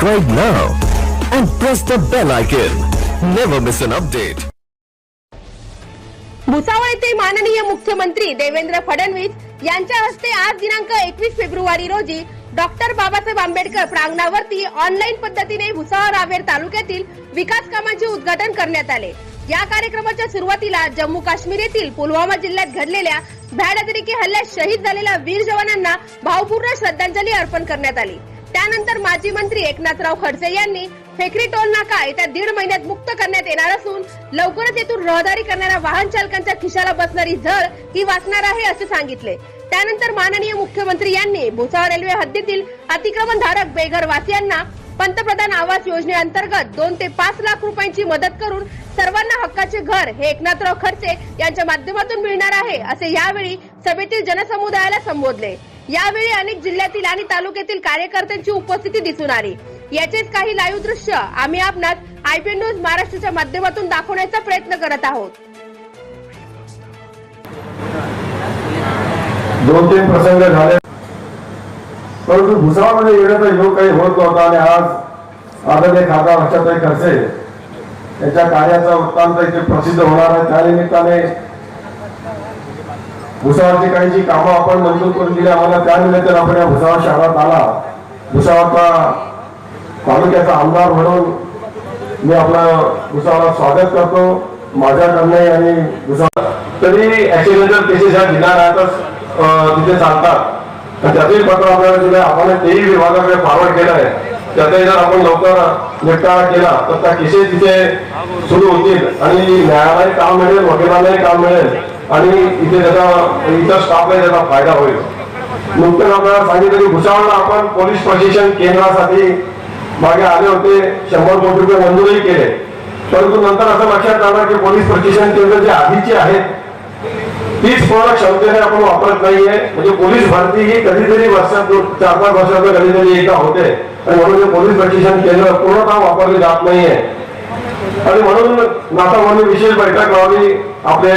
Subscribe now and press the bell icon. Never miss an update. Bhusawal येथे माननीय मुख्यमंत्री देवेंद्र फडणवीस यांच्या हस्ते आज दिनांक एकवीस फेब्रुवारी रोजी डॉक्टर बाबासाहेब आंबेडकर प्रांगणावरती ऑनलाईन पद्धतीने भुसावळ रावेर तालुक्यातील विकास कामांचे उद्घाटन करण्यात आले या कार्यक्रमाच्या सुरुवातीला जम्मू काश्मीर येथील पुलवामा जिल्ह्यात घडलेल्या भ्याड अतिरेकी हल्ल्यात शहीद झालेल्या वीर जवानांना भावपूर्ण श्रद्धांजली अर्पण करण्यात आली त्यानंतर माजी मंत्री एकनाथराव खडसे यांनी फेकरी टोल नाका येत्या दीड महिन्यात मुक्त करण्यात येणार असून लवकरच येथून रहदारी करणाऱ्या वाहन चालकांच्या खिशाला बसणारी झळ ही वाचणार आहे असे सांगितले. त्यानंतर माननीय मुख्यमंत्री यांनी भुसावळ रेल्वे हद्दीतील अतिक्रमण धारक बेघर वासियांना पंतप्रधान आवास योजनेअंतर्गत दोन ते पाच लाख रुपयांची मदत करून सर्वांना हक्काचे घर हे एकनाथराव खडसे यांच्या माध्यमातून मिळणार आहे असे यावेळी सभेतील जनसमुदायाला संबोधले. यावेळी अनेक जिल्ह्यातील आणि तालुक्यातील कार्यकर्त्यांची उपस्थिती दिसून आली. याचेच काही लाईव्ह दृश्य आम्ही आपणास आयपीएल न्यूज महाराष्ट्राच्या माध्यमातून दाखवण्याचा प्रयत्न करत आहोत. दोन तीन प्रसंग झाले. परंतु भुसावळमध्ये येण्याचा योग काही होत नव्हता आणि आज आदरणीय खासदार वर्षाताई खडसे यांच्या कार्याचा वृत्तांत इथे प्रसिद्ध होणार आहे. त्या निमित्ताने भुसावळची काही जी कामं आपण मंजूर करून दिली आम्हाला त्या आपण या भुसावळ शहरात आला. भुसावळचा तालुक्याचा आमदार म्हणून मी आपला भुसावळा स्वागत करतो. माझ्याकडनं आणि भुसावळ तरी ऍक्सिडेंटल केसेस ह्या जिल्हा तिथे चालतात आणि त्याचंही पत्र आपल्याला दिलं आपण तेही विभागाकडे फॉरवर्ड केलं आहे. त्याचाही जर आपण लवकर निपटारा केला तर त्या केसेस तिथे सुरू होतील. आणि न्यायालय काम मिळेल वकिलांनाही काम मिळेल. आणि इथे त्याचा इतर स्टाफला त्याचा फायदा होईल. नुकतंच आपल्याला सांगितलं की भुसावळला आपण पोलीस प्रशिक्षण केंद्रासाठी मागे आले होते शंभर कोटी रुपये मंजूरही केले. परंतु नंतर असं लक्षात आलं की पोलीस प्रशिक्षण केंद्र जे आधीची आहेत तीच पूर्ण क्षमतेने आपण वापरत नाहीये. म्हणजे पोलीस भरती ही कधीतरी वर्षात चार पाच वर्षात कधीतरी एकदा होते. आणि म्हणून पोलीस प्रशिक्षण केंद्र पूर्णतः वापरले जात नाहीये. आणि म्हणून नातामध्ये विशेष बैठक लावली आपले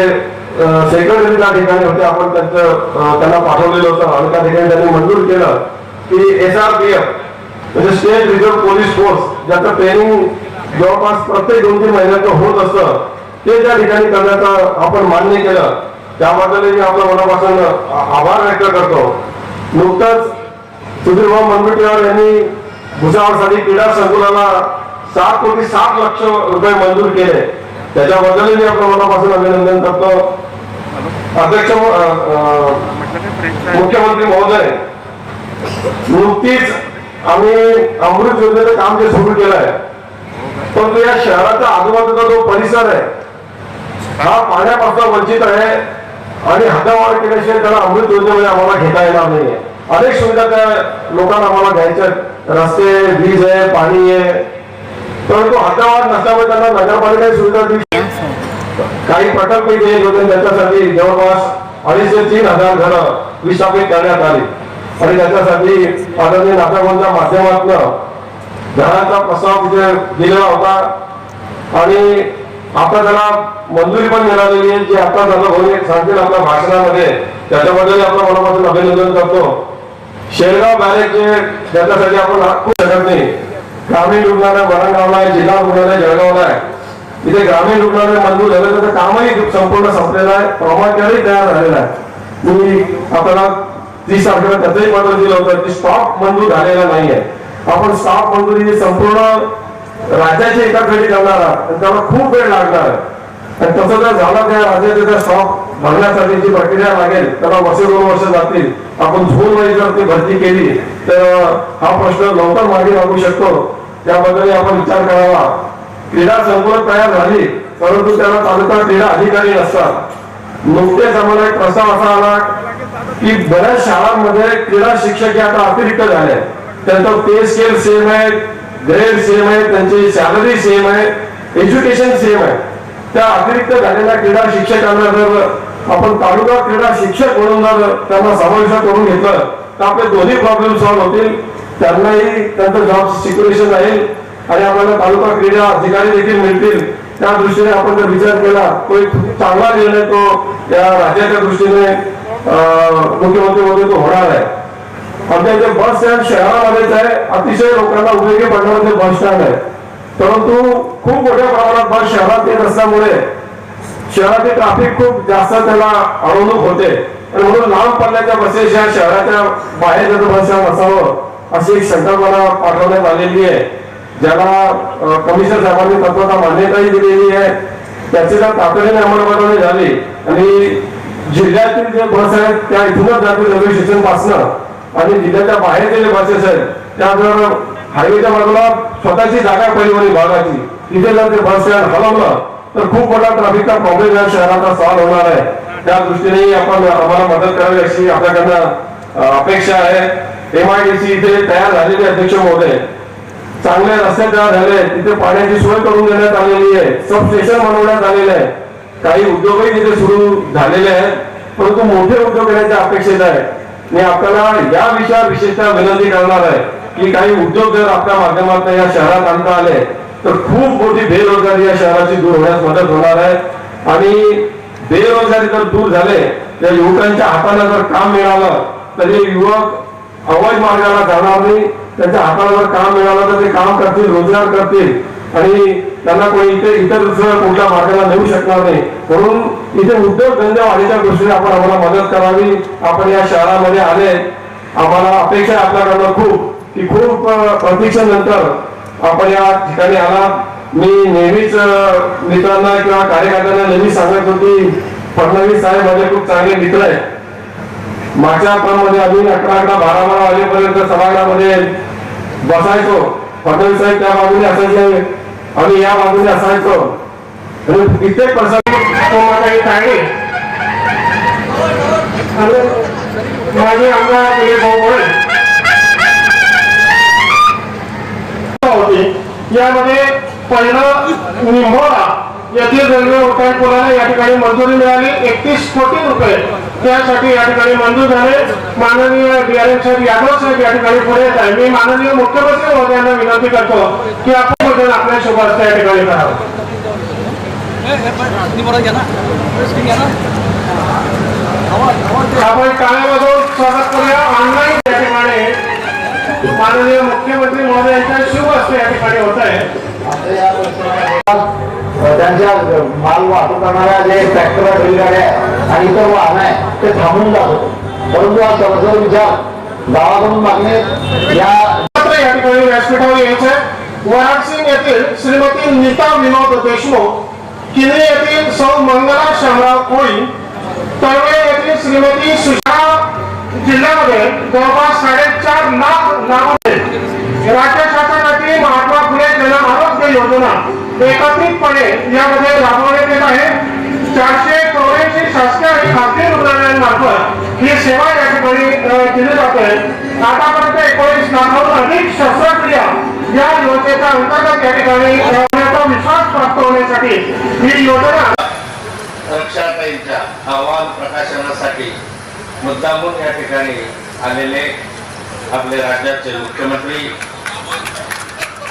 सेक्रेटरी त्या ठिकाणी होते. आपण त्यांचं त्यांना पाठवलेलं होतं. आणि त्या ठिकाणी त्यांनी मंजूर केलं की एस आर पी एफ म्हणजे स्टेट रिझर्व्ह पोलीस फोर्स ज्याचं ट्रेनिंग जवळपास प्रत्येक दोन तीन महिन्याचं होत असतं ते त्या ठिकाणी करण्याचं आपण मान्य केलं. त्याबद्दल मी आपल्या मनापासून आभार व्यक्त करतो. नुकतंच सुधीरभाऊ मनगुटीवार यांनी भुसावळसाठी क्रीडा संकुलाला सात कोटी सात लक्ष रुपये मंजूर केले. त्याच्याबद्दलही मी आपल्या मनापासून अभिनंदन करतो. अध्यक्ष मुख्यमंत्री महोदय नुकतीच आम्ही अमृत योजनेचं काम जे सुरू केलं आहे परंतु या शहराच्या आजूबाजूचा जो परिसर आहे हा पाण्यापासून वंचित आहे आणि हद्दवाढ केल्याशिवाय त्याला अमृत योजनेमध्ये आम्हाला घेता येणार नाहीये. अनेक सुविधा त्या लोकांना आम्हाला घ्यायच्या रस्ते वीज आहे पाणी आहे. परंतु हद्दवाढ नसल्यामुळे त्यांना नगरपालिका सुविधा काही प्रकल्प जे होते त्याच्यासाठी जवळपास अडीचशे तीन हजार घरं विस्थापित करण्यात आली. आणि त्याच्यासाठी आदरणीय नाटकांच्या माध्यमातून घराचा प्रस्ताव तिथे दिलेला होता. आणि आता त्याला मंजुरी पण मिळालेली आहे जी आता झालं भाऊ सांगतील आपल्या भाषणामध्ये. त्याच्याबद्दल आपण मनापासून अभिनंदन करतो. शेळगाव बॅरेज जे त्याच्यासाठी आपण खूप शकत नाही ग्रामीण रुग्णालय वरणगावला आहे जिल्हा रुग्णालय जळगावला आहे. इथे ग्रामीण रुग्णालय मजबूत झालं त्याचं कामही संपूर्ण संपलेलं आहे. प्रमाणकारही तयार झालेलं आहे. मी आपल्याला तीस तारखेला त्याचंही पत्र दिलं होतं की स्टॉक मंजूर झालेला नाही आहे आपण स्टॉक मंजुरी ही संपूर्ण राज्याच्या एकाकडे करणार आहात त्याला खूप वेळ लागणार आहे. आणि तसं जर झालं त्या राज्याचे त्या स्टॉक भरण्यासाठी जी प्रक्रिया लागेल त्याला वर्ष दोन वर्ष जातील. आपण झोन वाईज जर ती भरती केली तर हा प्रश्न लवकर मागे लागू शकतो. त्याबद्दल आपण विचार करावा. क्रीडा संकुल तयार झाली परंतु त्याला तालुका क्रीडा अधिकारी नसतात नुकतेच आम्हाला एक प्रस्ताव असा आला की बऱ्याच शाळांमध्ये क्रीडा शिक्षक हे आता अतिरिक्त झाले. त्यांचं पे स्केल सेम आहे ग्रेड सेम आहे त्यांची सॅलरी सेम आहे एज्युकेशन सेम आहे. त्या अतिरिक्त झालेल्या क्रीडा शिक्षकांना जर आपण तालुका क्रीडा शिक्षक म्हणून जर त्यांना समाविष्ट करून घेतलं तर आपले दोन्ही प्रॉब्लेम सॉल्व्ह होतील. त्यांनाही त्यांचं जॉब सिक्युरेशन राहील. आणि आपल्याला तालुका क्रीडा अधिकारी देखील मिळतील. त्या दृष्टीने आपण जर विचार केला तो एक चांगला निर्णय तो या राज्याच्या दृष्टीने मुख्यमंत्री मध्ये तो होणार आहे. आमच्या इथे बस स्टँड शहरामध्येच आहे. अतिशय लोकांना उपयोगी पडणार ते बस स्टँड आहे. परंतु खूप मोठ्या प्रमाणात बस शहरात येत असल्यामुळे शहरातील ट्रॅफिक खूप जास्त त्याला अडवणूक होते. आणि म्हणून लांब पल्ल्याच्या बसेस या शहराच्या बाहेर जर बस स्टँड असावं अशी एक संकल्पना पाठवण्यात आलेली आहे. ज्याला कमिशनर साहेबांनी तत्वता मान्यताही दिलेली आहे त्याची जर तातडीने अंमलबजावणी झाली आणि जिल्ह्यातील जे बस आहेत त्या इथूनच जातील रेल्वे स्टेशन पासनं आणि जिल्ह्याच्या बाहेर जे बसेस आहेत त्या जर हायवेच्या बाजूला स्वतःची जागा आहे परिवहन विभागाची तिथे जर ते बस स्टँड हलवलं तर खूप मोठा ट्रॅफिकचा प्रॉब्लेम या शहराचा सॉल्व्ह होणार आहे. त्या दृष्टीने आपण आम्हाला मदत करावी अशी आपल्याकडनं अपेक्षा आहे. एमआयडीसी इथे तयार झालेले अध्यक्ष महोदय चांगले रस्ते तयार झाले तिथे पाण्याची सोय करून देण्यात आलेली आहे. सब स्टेशन बनवण्यात आलेले आहे. काही उद्योगही तिथे सुरू झालेले आहेत परंतु मोठे उद्योग येण्याच्या अपेक्षित आहे. मी आपल्याला या विषयावर विशेषतः विनंती करणार आहे की काही उद्योग जर आपल्या माध्यमातून या शहरात आणता आले तर खूप मोठी बेरोजगारी या शहराची दूर होण्यास मदत होणार आहे. आणि बेरोजगारी जर दूर झाले त्या युवकांच्या हाताला जर काम मिळालं तर हे युवक अवैध मार्गाला जाणार नाही. त्यांच्या हाताला काम मिळालं तर ते काम करतील रोजगार करतील. आणि त्यांना कोणी इथे इतर कुठल्या मार्गाला नेऊ शकणार नाही. म्हणून इथे उद्योग धंदे वाढीच्या दृष्टीने आपण आम्हाला मदत करावी. आपण या शहरामध्ये आले. आम्हाला अपेक्षा आहे आपल्याकडनं खूप की खूप प्रतीक्षेनंतर आपण या ठिकाणी आला. मी नेहमीच मित्रांना किंवा कार्यकर्त्यांना नेहमी सांगत होती फडणवीस साहेब माझे खूप चांगले मित्र आहेत. माझ्या मध्ये अजून अकरा अकरा बारा बारा वाजेपर्यंत सभागृहामध्ये बसायचो. फडणवीस साहेब त्या बाजूने असायचे. आम्ही या बाजूने असायचो. आणि कित्येक प्रसंग टाळले माझे आमदार म्हणजे भाऊ होते. यामध्ये पहिलं निंबोरा येथील रेल्वे उड्डाण पुलाला या ठिकाणी मंजुरी मिळाली. एकतीस कोटी रुपये. त्यासाठी या ठिकाणी मंजूर झाले. माननीय बिआरएम साहेब यादव साहेब या ठिकाणी पुढे येत आहे मी माननीय मुख्यमंत्री महोदयांना विनंती करतो की आपण बदल आपल्या शुभ या ठिकाणी करावं आपण टाळ्यामधून स्वागत करूया. ऑनलाईन या ठिकाणी माननीय मुख्यमंत्री महोदयांच्या शुभ हस्ते या ठिकाणी होत आहे. त्यांच्या माल वाहतूक करणाऱ्या जे ट्रॅक्टर बैलगाड्या आणि इतर वाहन आहे ते थांबून जात होते. परंतु हा समजून विचार गावाकडून मागणे या ठिकाणी व्यासपीठावर यायचे वाराणसी येथील श्रीमती नीता विनोद देशमुख किल्ले येथील सौ मंगला शामराव कोळी तळवे येथील श्रीमती सुषमा जिल्ह्यामध्ये जवळपास साडेचार लाख नाव राज्य शासनातील महात्मा फुले जन आरोग्य योजना एकत्रितपणे यामध्ये राबवण्यात येत आहे. चारशे चौऱ्याऐंशी शासकीय आणि खासगी रुग्णालयांमार्फत ही सेवा या ठिकाणी दिली जाते. आतापर्यंत एकोणीस लाखाहून अधिक शस्त्रक्रिया या योजनेच्या अंतर्गत या ठिकाणी विश्वास प्राप्त होण्यासाठी ही योजना रक्षाताईंच्या अहवाल प्रकाशनासाठी मुद्दामून या ठिकाणी आलेले आपले राज्याचे मुख्यमंत्री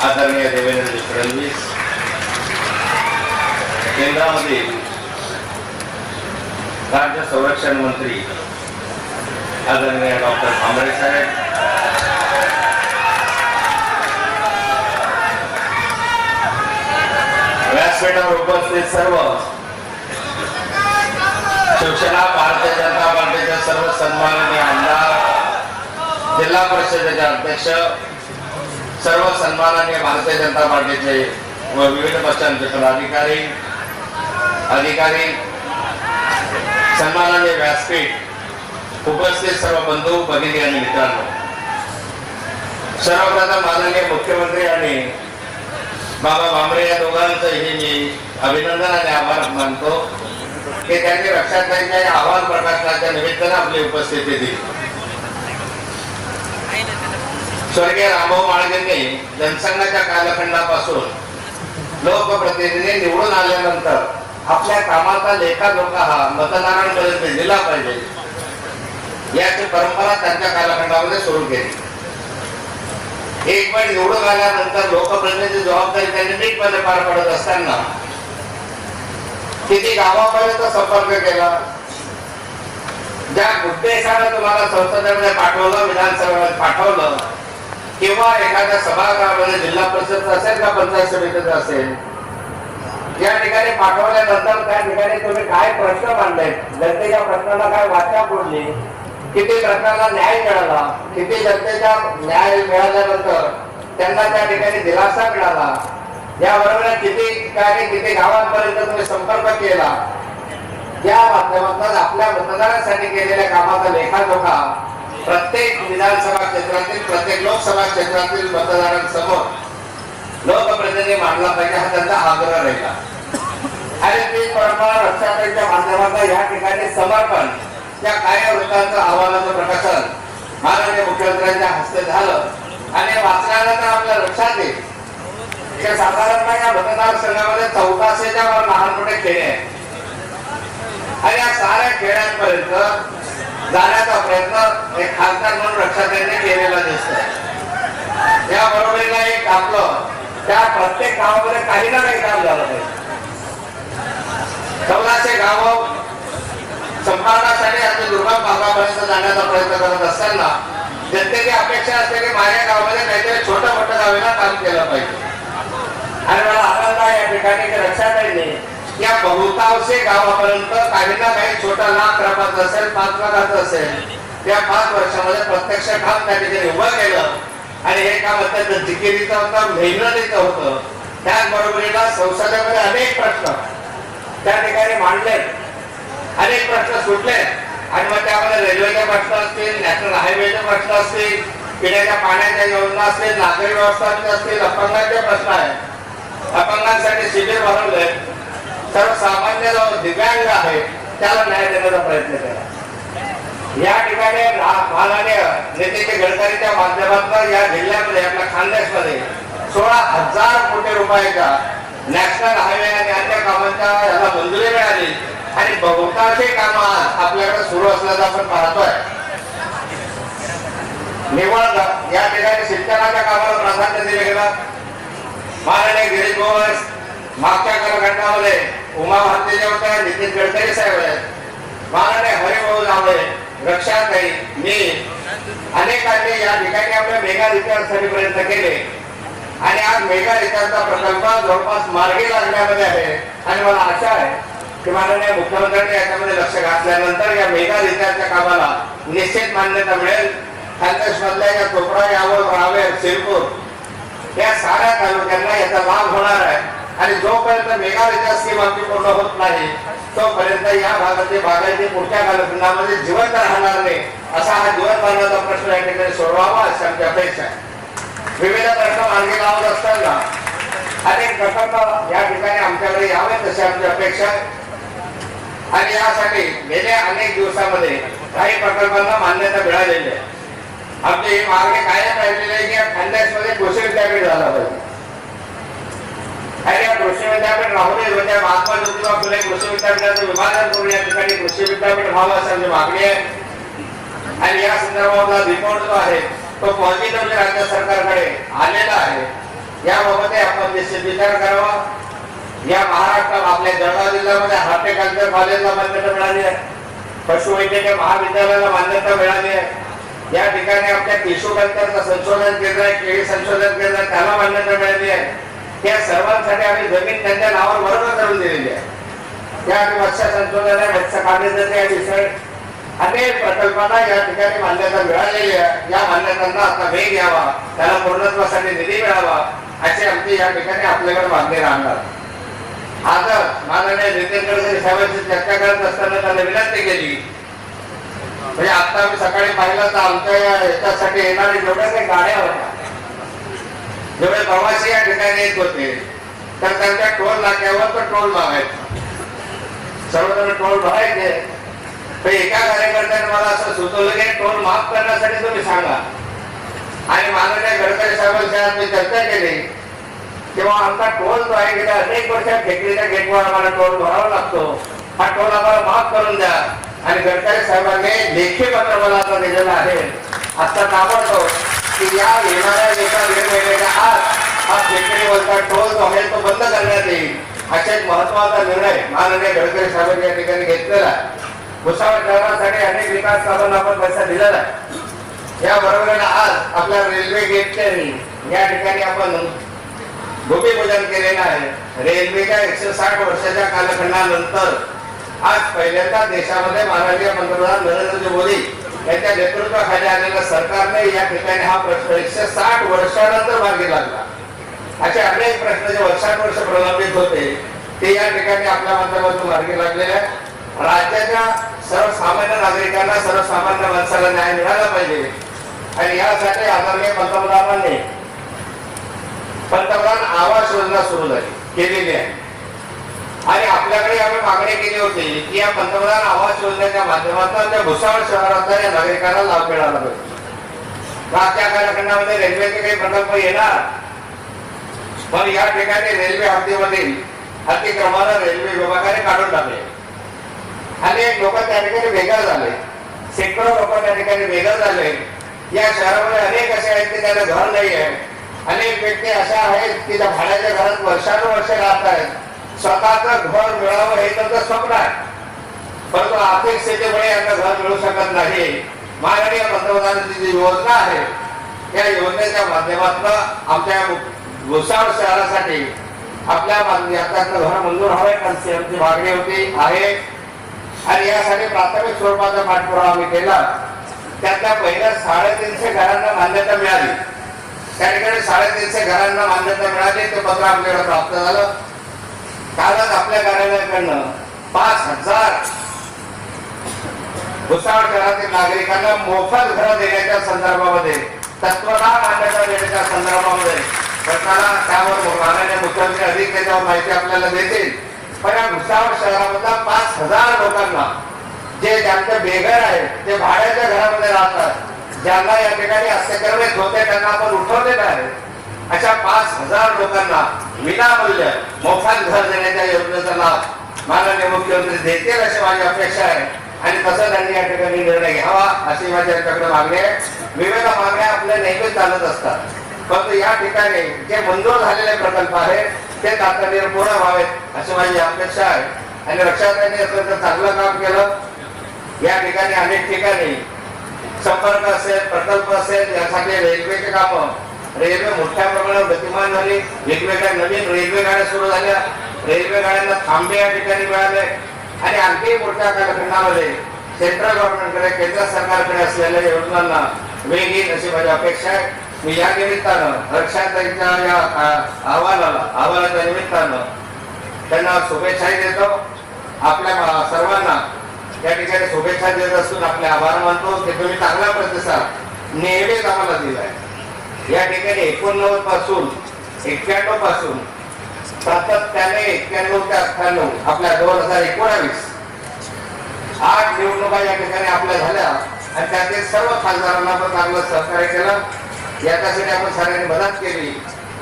आदरणीय देवेंद्रजी फडणवीस केंद्रामधील राज्य संरक्षण मंत्री आदरणीय डॉक्टर भांबरे साहेब व्यासपीठावर उपस्थित सर्व शिवसेना भारतीय जनता पार्टीच्या सर्व सन्माननीय आमदार जिल्हा परिषदेचे अध्यक्ष सर्व सन्माननीय भारतीय जनता पार्टीचे व विविध पक्षांचे पदाधिकारी अधिकारी सन्मानाने व्यासपीठ उपस्थित सर्व बंधू भगिनी आणि मित्रांनो. सर्वप्रथम माननीय मुख्यमंत्री आणि बाबा भांबरे या दोघांचंही मी अभिनंदन आणि आभार मानतो. की त्यांनी रक्षाताईंच्या आव्हान प्रकाशनाच्या निमित्तानं आपली उपस्थिती दिली. स्वर्गीय रामभाऊ माळगेंनी जनसंघाच्या कालखंडापासून लोकप्रतिनिधी निवडून आल्यानंतर आपल्या कामाचा लेखाजोखा हा मतदारांपर्यंत दिला पाहिजे. याची परंपरा त्यांच्या कालखंडामध्ये सुरू केली. एक वेळ निवडून आल्यानंतर लोकप्रतिनिधी जबाबदारी त्यांनी नीटपणे पार पडत असताना किती गावापर्यंत संपर्क केला? ज्या उद्देशानं तुम्हाला संसदेमध्ये पाठवलं विधानसभेमध्ये पाठवलं किंवा एखाद्या सभागृहामध्ये जिल्हा परिषद असेल का पंचायत समितीचं असेल या ठिकाणी पाठवल्यानंतर त्या ठिकाणी तुम्ही काय प्रश्न मांडले? जनतेच्या प्रश्नाला काय वाचा फोडली किती प्रश्नाला न्याय मिळाला? किती जनतेच्या न्याय मिळाल्यानंतर त्यांना त्या ठिकाणी दिलासा मिळाला? याबरोबर किती ठिकाणी किती गावांपर्यंत तुम्ही संपर्क केला? या माध्यमातून आपल्या मतदारांसाठी केलेल्या कामाचा लेखाजोखा प्रत्येक विधानसभा क्षेत्रातील प्रत्येक लोकसभा क्षेत्रातील मतदारांसमोर लोकप्रतिनिधी मांडला पाहिजे हा त्यांचा आग्रह राहिला. आणि ती परंपरा रक्षाताईच्या माध्यमातून या ठिकाणी समर्पण या कार्यवृत्तांचं अहवालाचं प्रकाशन माननीय मुख्यमंत्र्यांच्या हस्ते झालं. आणि वाचल्यानंतर आपल्या लक्षात येईल. की साधारणतः या मतदारसंघामध्ये चौदाशेच्या वर लहान मोठे खेळ आहेत. आणि या साऱ्या खेळांपर्यंत जाण्याचा प्रयत्न एक खासदार म्हणून रक्षाताईने केलेला दिसतोय. या बरोबरीला एक आपलं त्या प्रत्येक गावामध्ये काही ना काही काम झालं पाहिजे. कमलाचे गाव संपादनासाठी आपल्या दुर्गम भागापर्यंत जाण्याचा प्रयत्न करत असताना जनतेची अपेक्षा असते की माझ्या गावामध्ये काहीतरी छोटं मोठं गावेला काम केलं पाहिजे. आणि मला आनंद आहे या ठिकाणी लक्षात रक्षाताईने या बहुतांशी गावापर्यंत काही ना काही छोटा लाख रुपयाचं असेल पाच लाखाचं असेल. त्या पाच वर्षामध्ये प्रत्यक्ष काम त्या ठिकाणी उभं केलं. आणि हे काम अत्यंत जिकिरीचं होतं मेहनतीचं होतं. त्याचबरोबरीला संसदेमध्ये अनेक प्रश्न त्या ठिकाणी मांडले अनेक प्रश्न सुटले आणि मग त्यामध्ये रेल्वेचे प्रश्न असतील नॅशनल हायवेचे प्रश्न असतील पिण्याच्या पाण्याच्या योजना असतील नागरी व्यवस्थापन असतील अपंगांचे प्रश्न आहेत. अपंगांसाठी शिबिर भरवले सर्वसामान्य जो दिव्यांग आहे त्याला न्याय देण्याचा प्रयत्न केला या ठिकाणी माननीय नितीन गडकरीच्या माध्यमातून या जिल्ह्यामध्ये आपल्या खानदेशमध्ये सोळा हजार कोटी रुपयाच्या नॅशनल हायवे आणि अन्य कामांच्या याला मंजुरी मिळाली. आणि बहुतांशी काम आपल्याकडे सुरू असल्याचं आपण पाहतोय. निवड या ठिकाणी सिंचनाच्या कामाला प्राधान्य दिले गेलं. माननीय गिरीश भाऊ मागच्या कालखंडामध्ये उमा भारतीचे होते नितीन गडकरी साहेब आहेत. माननीय हरिभाऊ जावळे रक्षाताई मी अनेकांनी या ठिकाणी आपल्या मेगा रिचार्जसाठी प्रयत्न केले. आणि आज मेगा रिचार्जचा प्रकल्प जवळपास मार्गी लागण्यामध्ये आहे. आणि मला आशा आहे की माननीय मुख्यमंत्र्यांनी याच्यामध्ये लक्ष घातल्यानंतर या मेगा रिचार्जच्या कामाला निश्चित मान्यता मिळेल. खानदेश मधल्या या चोपडा यावर रावेर शिरपूर या साऱ्या तालुक्यांना याचा लाभ होणार आहे. आणि जोपर्यंत मेगा रिचार्ज स्कीम आमची पूर्ण होत नाही तोपर्यंत या भागातील बागायती पुढच्या कालखंडामध्ये जिवंत राहणार नाही असा हा जिवंत राहण्याचा प्रश्न या ठिकाणी सोडवावा अशी आमची अपेक्षा आहे. विविध प्रश्न मार्गी लावत असताना अनेक प्रकल्प या ठिकाणी आमच्याकडे यावेत तशी आमची अपेक्षा आहे. आणि यासाठी गेल्या अनेक दिवसामध्ये काही प्रकल्पांना मान्यता मिळालेली आहे. आमची ही मागणी कायम राहिलेली आहे की या खानदेशमध्ये कृषी विद्यापीठ झाला पाहिजे. आणि या कृषी विद्यापीठ राहू नये म्हणजे महात्मा ज्योतिबा फुले कृषी विद्यापीठाचं विभाजन करून या ठिकाणी कृषी विद्यापीठ व्हावं अशी आमची मागणी आहे. आणि या संदर्भातला रिपोर्ट जो आहे तो पॉझिटिव्ह राज्य सरकारकडे आलेला आहे. याबाबत आपण निश्चित विचार करावा. या महाराष्ट्रात आपल्या जळगाव जिल्ह्यामध्ये हॉर्टिकल्चर कॉलेजला मान्यता मिळाली आहे. पशुवैद्यकीय महाविद्यालयाला मान्यता मिळाली आहे. या ठिकाणी आपल्या टिश्यू कल्चरचं संशोधन केंद्र आहे केळी संशोधन केंद्र आहे, त्याला मान्यता मिळाली आहे. या सर्वांसाठी आम्ही जमीन त्यांच्या नावावर वर्ग करून दिलेली आहे. या मत्स्य संशोधन आहे मत्स्य खाद्यते या विषय अनेक प्रकल्पांना या ठिकाणी मान्यता मिळालेली आहे. या मान्यतांना आता वेग यावा. त्याला पूर्णत्वासाठी निधी मिळावा असे आमची या ठिकाणी आपल्याकडे मागणी राहणार. आता माननीय नितीन गडकरी साहेबांची चर्चा करत असताना त्यांना विनंती केली. म्हणजे आता आम्ही सकाळी पाहिलं तर आमच्या या ह्याच्यासाठी येणारे जेवढ्या काही गाड्या होत्या जेवढे प्रवासी या ठिकाणी येत होते तर त्यांच्या टोल नाक्यावर तर टोल मागायचा. सर्वजण टोल भरायचे. तर एका कार्यकर्त्याने मला असं सुचवलं की टोल माफ करण्यासाठी तुम्ही सांगा. आणि माननीय गडकरी साहेबांच्या मी चर्चा केली. किंवा आमचा टोल जो आहे गेल्या अनेक वर्षात घेतलेल्या गेटवर आम्हाला टोल भरावा लागतो. हा टोल आम्हाला माफ करून द्या. आणि गडकरी साहेबांनी लेखी पत्र मला आता दिलेलं आहे. आता ताबडतोब की या येणाऱ्या एका दीड महिन्याच्या आत हा फेकणीवरचा टोल जो आहे तो बंद करण्यात येईल. असा एक महत्त्वाचा निर्णय माननीय गडकरी साहेबांनी या ठिकाणी घेतलेला आहे. भुसावळ शहरासाठी अनेक विकास कामांना आपण पैसा दिलेला आहे. या बरोबरीने आज आपल्या रेल्वे गेटच्या या ठिकाणी आपण भूमिपूजन केलेलं आहे. रेल्वेच्या एकशे साठ वर्षाच्या कालखंडानंतर आज पहिल्यांदा देशामध्ये माननीय पंतप्रधान नरेंद्र मोदी यांच्या नेतृत्वाखाली आलेल्या सरकारने या ठिकाणी हा प्रश्न एकशे साठ वर्षानंतर मार्गी लागला. असे अनेक प्रश्न जे वर्षानुवर्ष प्रलंबित होते ते या ठिकाणी आपल्या माध्यमातून मार्गी लागलेले आहे राज्याच्या सर्वसामान्य नागरिकांना सर्वसामान्य माणसाला न्याय मिळाला पाहिजे. आणि यासाठी आदरणीय पंतप्रधानांनी पंतप्रधान आवास योजना सुरू झाली केलेली आहे. आणि आपल्याकडे आम्ही मागणी केली होती की या पंतप्रधान आवास योजनेच्या माध्यमातून त्या भुसावळ शहरातल्या या नागरिकांना लाभ मिळाला पाहिजे. मागच्या कालखंडामध्ये रेल्वेचे काही प्रकल्प येणार. पण या ठिकाणी रेल्वे हद्दीमधील अतिक्रमाला रेल्वे विभागाने काढून टाकले. अनेक लोक त्या ठिकाणी वेगळा झाले शेकडो लोक त्या ठिकाणी वेगळं झाले या शहरामध्ये अनेक असे आहेत की त्याला घर नाही आहे अनेक व्यक्ती अशा आहेत की त्या भाड्याच्या घरात वर्षानुवर्ष राहत आहेत. स्वतःच घर मिळावं हे त्यांचं स्वप्न आहे. परंतु आर्थिक स्थितीमुळे यांना घर मिळू शकत नाही. माननीय पंतप्रधानांची जी योजना आहे या योजनेच्या माध्यमातून आमच्या भुसावळ शहरासाठी आपल्या मा- घर मंजूर हवे कारण आमची मागणी होती आहे. आणि यासाठी प्राथमिक स्वरूपाचा पाठपुरावा आम्ही केला. त्यातल्या पहिल्या साडेतीनशे घरांना मान्यता मिळाली. त्या ठिकाणी साडेतीनशे घरांना मान्यता मिळाली ते पत्र आपल्याकडे प्राप्त झालं. कालच आपल्या कार्यालयाकडनं पाच हजार भुसावळ घरातील नागरिकांना मोफत घर देण्याच्या संदर्भामध्ये तत्वता मान्यता देण्याच्या संदर्भामध्ये घटनाला त्यावर माननीय मुख्यमंत्री अधिक त्याच्यावर माहिती आपल्याला देतील. पण या भुसावळ शहरामधला पाच हजार लोकांना जे त्यांचे बेघर आहेत ते भाड्याच्या घरामध्ये राहतात ज्यांना या ठिकाणी हस्तकर्मित होते त्यांना आपण उठवलेलं आहे. अशा पाच हजार लोकांना विनामूल्य मोफत घर देण्याच्या योजनेचा लाभ माननीय मुख्यमंत्री देतील अशी माझी अपेक्षा आहे. आणि तसं त्यांनी या ठिकाणी निर्णय घ्यावा अशी माझी त्यांच्याकडे मागणी आहे. विविध मागण्या आपल्या नेहमीच चालत असतात. परंतु या ठिकाणी जे मंजूर झालेले प्रकल्प आहेत ते तातडीने पूर्ण व्हावेत अशी माझी अपेक्षा आहे. आणि रक्षाताईंनी अत्यंत चांगलं काम केलं. या ठिकाणी अनेक ठिकाणी संपर्क असेल प्रकल्प असेल यासाठी रेल्वेचे काम. रेल्वे मोठ्या प्रमाणात गतिमान झाली. वेगवेगळ्या नवीन रेल्वे गाड्या सुरू झाल्या. रेल्वे गाड्यांना थांबे या ठिकाणी मिळाले. आणि आणखी मोठ्या कालखंडामध्ये सेंट्रल गव्हर्नमेंटकडे केंद्र सरकारकडे असलेल्या योजनांना वेग येईल अशी माझी अपेक्षा आहे. मी या निमित्तानं रक्षाताईंच्या या अहवालाला अहवालाच्या निमित्तानं त्यांना शुभेच्छाही देतो. आपल्या सर्वांना या ठिकाणी शुभेच्छा देत असून आपले आभार मानतो. की तुम्ही चांगला प्रतिसाद नेहमीच आम्हाला दिलाय. या ठिकाणी एकोणनव्वदपासून एक्क्याण्णवपासून सातत्याने एक्क्याण्णव ते अठ्ठ्याण्णव आपल्या दोन हजार एकोणावीस आठ निवडणुका या ठिकाणी आपल्या झाल्या आणि त्यातील सर्व खासदारांना पण चांगलं सहकार्य केलं. याच्यासाठी आपण सगळ्यांनी मदत केली.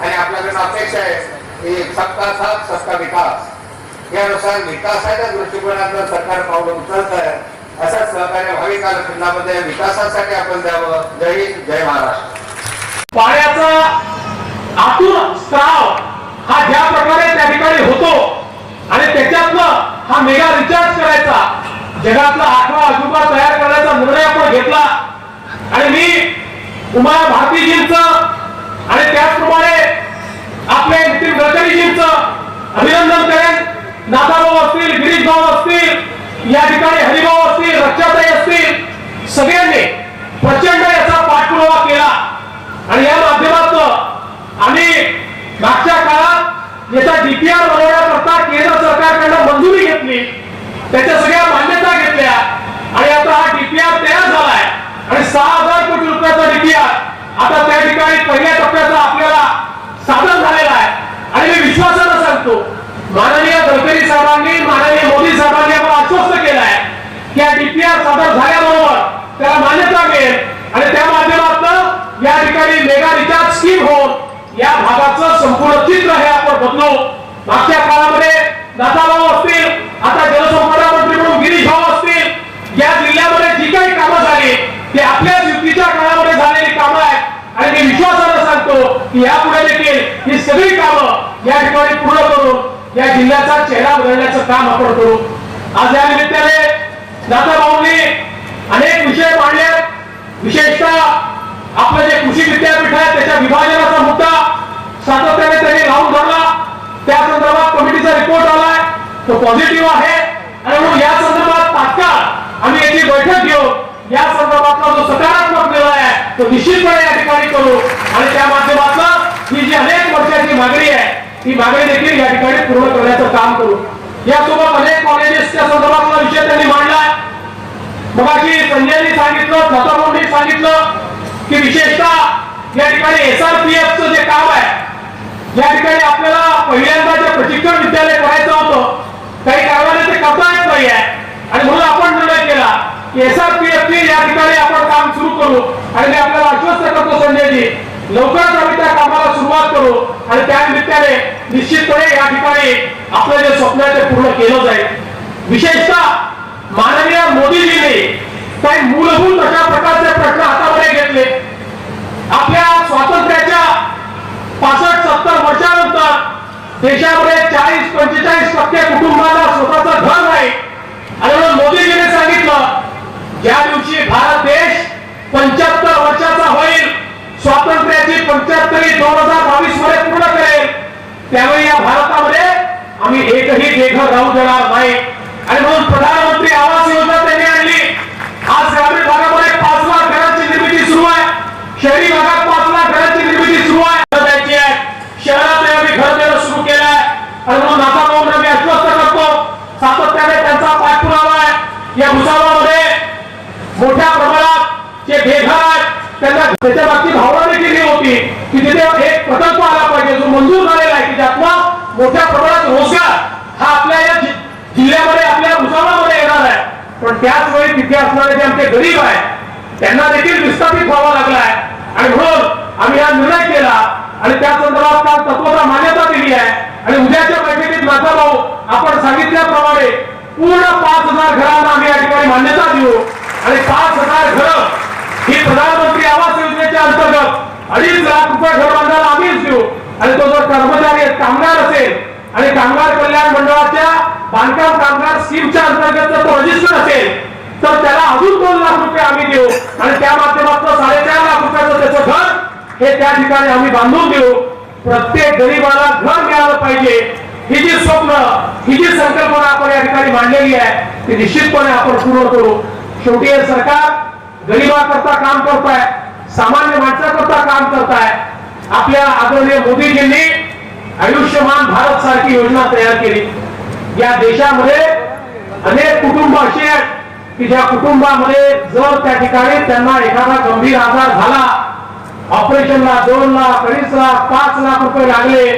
आणि आपल्याकडनं अपेक्षा आहे की सबका साथ सबका विकास. यानुसार विकासाच्या दृष्टिकोनातून सरकार पावलं उचलत आहे असं सहकार्य भावी कालखंडामध्ये विकासासाठी आपण द्यावं जय हिंद जय महाराष्ट्र. पाण्याचा आतून स्त्राव हा ज्या प्रकारे त्या ठिकाणी होतो आणि त्याच्यातनं हा मेगा रिचार्ज करायचा जगातला आठवा अजूबा तयार करण्याचा निर्णय आपण घेतला. आणि मी उमा भारतीजींच आणि त्याचप्रमाणे आपले नितीन गडकरीजींच अभिनंदन करेन. नाथाभाऊ असतील गिरीश भाऊ असतील या ठिकाणी हरिभाऊ असतील रक्षाताई असतील सगळ्यांनी प्रचंड याचा पाठपुरावा केला. आणि या माध्यमातून आम्ही मागच्या काळात याचा डीपीआर बनवण्याकरता केंद्र सरकारकडनं मंजुरी घेतली. त्याच्या सगळ्या मान्यता घेतल्या आणि आता हा डीपीआर तयार झालाय आणि सहा हजार कोटी रुपयाचा आता त्या ठिकाणी पहिल्या टप्प्याचा आपल्याला सादर झालेला आहे. आणि मी विश्वासानं सांगतो माननीय गडकरी साहेबांनी माननीय मोदी साहेबांनी आपण आश्वस्त केलं आहे की या डीपीआर सादर झाल्याबरोबर त्याला मान्यता मिळेल. आणि त्या माध्यमातून या ठिकाणी मेगा रिचार्ज स्कीम होऊन या भागाचं संपूर्ण चित्र हे आपण बदलू मागच्या काळामध्ये दादाभाऊ असतील आता जलसंपदा मंत्री म्हणून गिरीश भाऊ असतील या जिल्ह्यामध्ये जी काही कामं झाली ती आपल्या युतीच्या काळामध्ये झालेली कामं आहेत आणि मी विश्वासानं सांगतो की यापुढे देखील ही सगळी कामं या ठिकाणी पूर्ण करून या जिल्ह्याचा चेहरा बदलण्याचं काम आपण करू. आज या निमित्ताने दादा भाऊंनी अनेक विषय मांडले. विशेषतः आपलं जे कृषी विद्यापीठ आहे त्याच्या विभाजनाचा मुद्दा सातत्याने त्यांनी लावून धरला. त्या संदर्भात कमिटीचा रिपोर्ट आलाय. तो पॉझिटिव्ह आहे. आणि म्हणून या संदर्भात तात्काळ आम्ही याची बैठक घेऊ या संदर्भातला जो सकारात्मक निर्णय आहे तो निश्चितपणे या ठिकाणी करू. आणि त्या माध्यमातून ही जी अनेक वर्षाची मागणी आहे ती मागणी देखील या ठिकाणी पूर्ण करण्याचं काम करू. यासोबत अनेक कॉलेजेसच्या संदर्भातला विषय त्यांनी मांडलाय मगाशी संजयनी सांगितलं लताभाऊंनी सांगितलं की विशेषतः या ठिकाणी एसआरपीएफचं जे काम आहे या ठिकाणी आपल्याला पहिल्यांदा जे प्रशिक्षण विद्यालय करायचं होतं काही कारणाने ते करता येत नाही आहे आणि म्हणून आपण निर्णय केला की एस आर पी एफ या ठिकाणी आपण काम सुरू करू आणि मी आपल्याला आश्वस्त करतो संजयजी. लवकरच सुरुवात करू आणि त्या निमित्ताने निश्चितपणे या ठिकाणी आपलं जे स्वप्न आहे ते पूर्ण केलं जाईल. विशेषतः माननीय मोदीजींनी काही मूलभूत अशा प्रकारचे प्रश्न हातामध्ये घेतले. आपल्या स्वातंत्र्याच्या पासष्ट सत्तर वर्षानंतर देशामध्ये चाळीस पंचेचाळीस टक्के कुटुंबाला स्वतःचं घर नाही आणि म्हणून मोदीजीने सांगितलं ज्या दिवशी भारत देश पंच्याहत्तर स्वातंत्र्याची पंच्याहत्तरी दोन हजार बावीसमध्ये पूर्ण करेल. त्यामुळे या भारतामध्ये आम्ही एकही बेघर राहू देणार नाही. आणि म्हणून प्रधानमंत्री आवास योजना त्यांनी आणली. आज ग्रामीण भागामध्ये पाच लाख घरांची निर्मिती सुरू आहे. शहरी भागात पाच लाख घरांची निर्मिती सुरू आहे. द्यायची आहे. शहरात आम्ही घर देणं सुरू केलं आहे. आणि म्हणून आता पाहून मी आश्वस्त करतो. सातत्याने त्यांचा पाठपुरावा आहे. या भुसावळामध्ये मोठ्या प्रमाणात जे बेघर त्यांना त्याच्या बाबतीत भावना देखील ही होती. की तिथे एक प्रकल्प आला पाहिजे जो मंजूर झालेला आहे की त्यातला मोठ्या प्रमाणात रोजगार हा आपल्या या जिल्ह्यामध्ये आपल्या भुसावळामध्ये येणार आहे. पण त्याच वेळी तिथे असणारे जे आमचे गरीब आहे त्यांना देखील विस्थापित व्हावा लागलाय आणि म्हणून आम्ही हा निर्णय केला आणि त्या संदर्भात काल तत्वता मान्यता दिली आहे. आणि उद्याच्या बैठकीत माझा भाऊ आपण सांगितल्याप्रमाणे पूर्ण पाच हजार घरांना आम्ही या ठिकाणी मान्यता देऊ. आणि पाच हजार घरं ही प्रधान अडीच लाख रुपये घर बांधायला आम्हीच देऊ. आणि तो जर कर्मचारी कामगार असेल आणि कामगार कल्याण मंडळाच्या बांधकाम कामगार स्कीमच्या अंतर्गत जर तो रजिस्टर असेल तर त्याला अजून दोन लाख रुपये आम्ही देऊ. आणि त्या माध्यमातून साडेचार लाख रुपयाचं त्याचं घर हे त्या ठिकाणी आम्ही बांधून देऊ. प्रत्येक गरीबाला घर मिळालं पाहिजे. ही जी स्वप्न ही जी संकल्पना आपण या ठिकाणी मांडलेली आहे ती निश्चितपणे आपण पूर्ण करू. शेवटी हे सरकार गरिबाकरता काम करताय. सामान्य माणसाकरता काम करताय. आपल्या आदरणीय मोदीजींनी आयुष्यमान भारत सारखी योजना तयार केली. या देशामध्ये अनेक कुटुंब असे आहेत की ज्या कुटुंबामध्ये जर त्या ठिकाणी त्यांना एखादा गंभीर आजार झाला ऑपरेशनला दोन लाख अडीच लाख पाच लाख रुपये लागले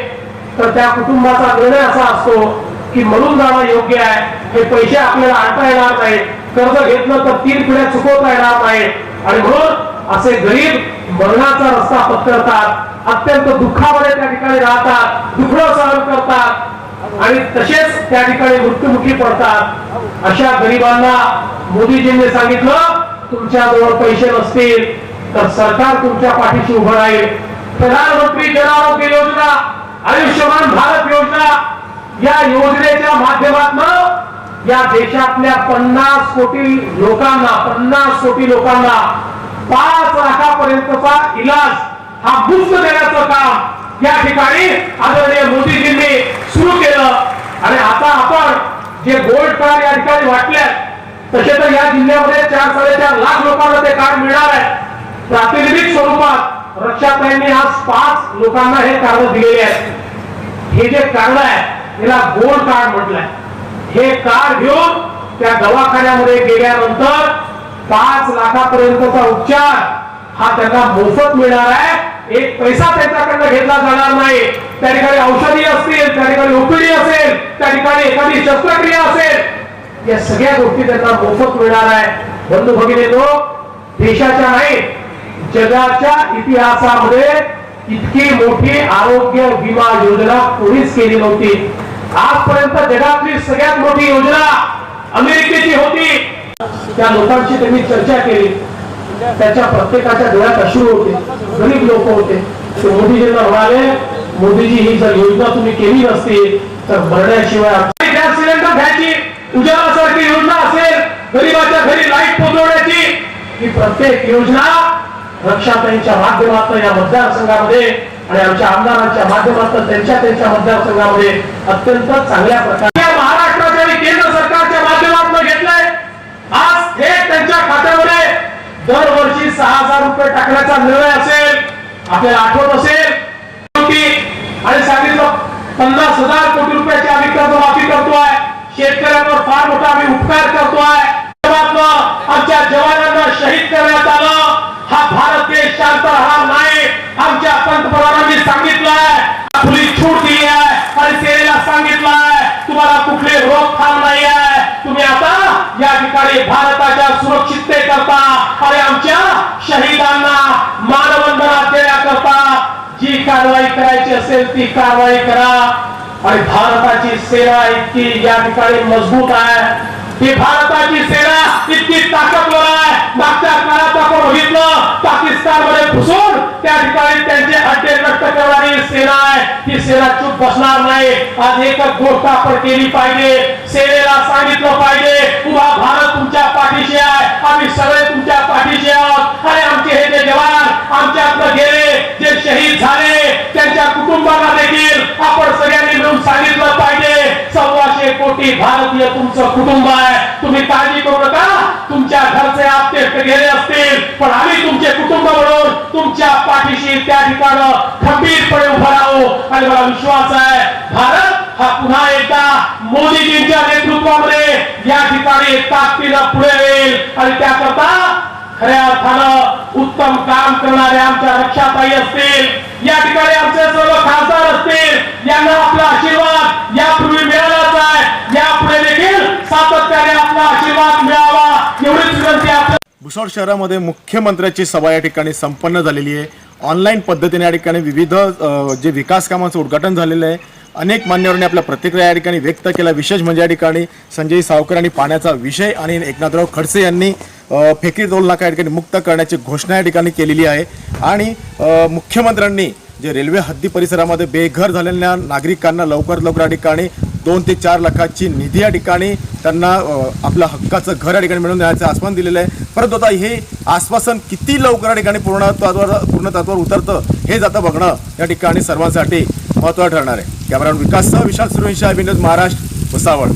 तर त्या कुटुंबाचा निर्णय असा असतो की मरून जाणं योग्य आहे. हे पैसे आपल्याला आणता येणार नाहीत. कर्ज घेतलं तर तीन पिढ्या चुकवता येणार नाही आणि म्हणून असे गरीब मरणाचा रस्ता पत्करतात अत्यंत दुःखामध्ये त्या ठिकाणी राहतात दुःख सहन करतात आणि तसेच त्या ठिकाणी मृत्युमुखी पडतात. अशा गरिबांना मोदीजींनी सांगितलं तुमच्याजवळ पैसे नसतील तर सरकार तुमच्या पाठीशी उभं राहील. प्रधानमंत्री जन आरोग्य योजना आयुष्यमान भारत योजना या योजनेच्या माध्यमातून या देशातल्या पन्नास कोटी लोकांना पन्नास कोटी लोकांना पाच लाखापर्यंतचा इलाज हा मुफ्त देण्याचं काम या ठिकाणी आदरणीय मोदीजींनी सुरू केलं. आणि आता आपण जे गोल्ड कार्ड या ठिकाणी वाटले तसे तर या जिल्ह्यामध्ये चार साडेचार लाख लोकांना ते कार्ड मिळणार आहे. प्रातिनिधिक स्वरूपात रक्षाताईंनी आज पाच लोकांना हे कार्ड दिलेले आहेत. हे जे कार्ड आहे याला गोल्ड कार्ड म्हटलंय. हे कार्ड घेऊन त्या दवाखान्यामध्ये गेल्यानंतर पाच लाखापर्यंतचा उपचार हा त्यांना मोफत मिळणार आहे. एक पैसा त्यांच्याकडनं घेतला जाणार नाही. त्या ठिकाणी औषधी असतील त्या ठिकाणी ओपीडी असेल त्या ठिकाणी एखादी शस्त्रक्रिया असेल या सगळ्या गोष्टी त्यांना मोफत मिळणार आहे. बंधू भगिनी तो देशाच्या नाही जगाच्या इतिहासामध्ये इतकी मोठी आरोग्य विमा योजना कोणीच केली नव्हती. आजपर्यंत जगातली सगळ्यात मोठी योजना अमेरिकेची होती. त्या लोकांशी त्यांनी चर्चा केली. त्याच्या प्रत्येकाच्या डोळ्यात अश्रू होते. गरीब लोक होते. ते मोदीजींना म्हणाले मोदीजी ही जर योजना तुम्ही केली नसती तर मरण्याशिवाय गॅस सिलेंडर घ्यायची उजालासारखी योजना असेल गरीबाच्या घरी लाइट पोहोचवण्याची. ही प्रत्येक योजना रक्षाताईंच्या माध्यमातून या मतदारसंघामध्ये आणि आमच्या आमदारांच्या माध्यमातून त्यांच्या त्यांच्या मतदारसंघामध्ये अत्यंत चांगल्या प्रकारे महाराष्ट्राच्या आणि केंद्र सरकारच्या माध्यमातून घेतलंय. आज हे त्यांच्या खात्यामध्ये दरवर्षी सहा हजार रुपये टाकण्याचा निर्णय असेल. आपल्याला आठवत असेल. आणि सांगितलं पन्नास हजार कोटी रुपयाची आम्ही कर्ज माफी करतोय. शेतकऱ्यांवर फार मोठा आम्ही उपकार करतोय. आमच्या जवानांना शहीद करण्यात आलं. हा भारत देश शांत राहा आमच्या पंतप्रधानांनी सांगितलंय खुली छूट दिली आहे आणि सेनेला सांगितलंय तुम्हाला कुठले रोखठाम नाही आहे तुम्ही आता या ठिकाणी भारताच्या सुरक्षितते करता आणि आमच्या शहीदांना मानवंदना देण्याकरता जी कारवाई करायची असेल ती कारवाई करा. आणि भारताची सेना इतकी या ठिकाणी मजबूत आहे. ही भारताची सेना इतकी ताकदवर आहे. मागच्या काळात आपण बघितलं पाकिस्तानमध्ये घुसून त्या ठिकाणी त्यांचे अड्डे नष्ट करणारी सेना आहे ही सेना चूप बसणार नाही. आज एकच गोष्ट आपण केली पाहिजे. सेनेला सांगितलं पाहिजे. उभा भारत तुमच्या पाठीशी आहे. आम्ही सगळे तुमच्या पाठीशी आहोत. अरे आमचे हे जे जवान आमच्यातनं गेले जे शहीद झाले त्यांच्या कुटुंबाला देखील आपण सगळ्यांनी मिळून सांगितलं पाहिजे. सव्वाशे कोटी भारतीय तुमचं कुटुंब आहे. तुम्ही काळजी करू नका. तुमच्या घरचे आपते गेले असतील पण आम्ही तुमचे कुटुंब म्हणून तुमच्या पाठीशी त्या ठिकाणं खंबीरपणे उभं राहू. आणि मला विश्वास आहे भारत हा पुन्हा एकदा मोदीजींच्या नेतृत्वामध्ये या ठिकाणी ताकदीला पुढे येईल आणि त्याकरता खऱ्या अर्थानं उत्तम काम करणारे आमच्या रक्षाताई असतील या ठिकाणी आमचे सर्व खासदार असतील यांना आपला आशीर्वाद यापूर्वी मिळालाच आहे. यापुढे देखील सातत्याने आपला आशीर्वाद मिळावा. एवढीच विनंती आपल्या भुसावळ शहरामध्ये मुख्यमंत्र्याची सभा या ठिकाणी संपन्न झालेली आहे. ऑनलाईन पद्धतीने या ठिकाणी विविध जे विकास कामाचं उद्घाटन झालेलं आहे. अनेक मान्यवरांनी आपल्या प्रतिक्रिया या ठिकाणी व्यक्त केल्या. विशेष म्हणजे या ठिकाणी संजय सावकर आणि पाण्याचा विषय आणि एकनाथराव खडसे यांनी फेकी टोल नाका या ठिकाणी मुक्त करण्याची घोषणा या ठिकाणी केलेली आहे. आणि मुख्यमंत्र्यांनी जे रेल्वे हद्दी परिसरामध्ये बेघर झालेल्या नागरिकांना लवकरात लवकर या ठिकाणी दोन ते चार लाखाची निधी या ठिकाणी त्यांना आपलं हक्काचं घर या ठिकाणी मिळवून देण्याचं आश्वासन दिलेलं आहे. परंतु आता हे आश्वासन किती लवकर या ठिकाणी पूर्णत्वावर पूर्णत्वावर उतरतं हे जातं बघणं या ठिकाणी सर्वांसाठी महत्त्वाचं ठरणार आहे. कॅमेरामॅन विकाससह विशाल सुरवंशी अभिनंद महाराष्ट्र भुसावळ.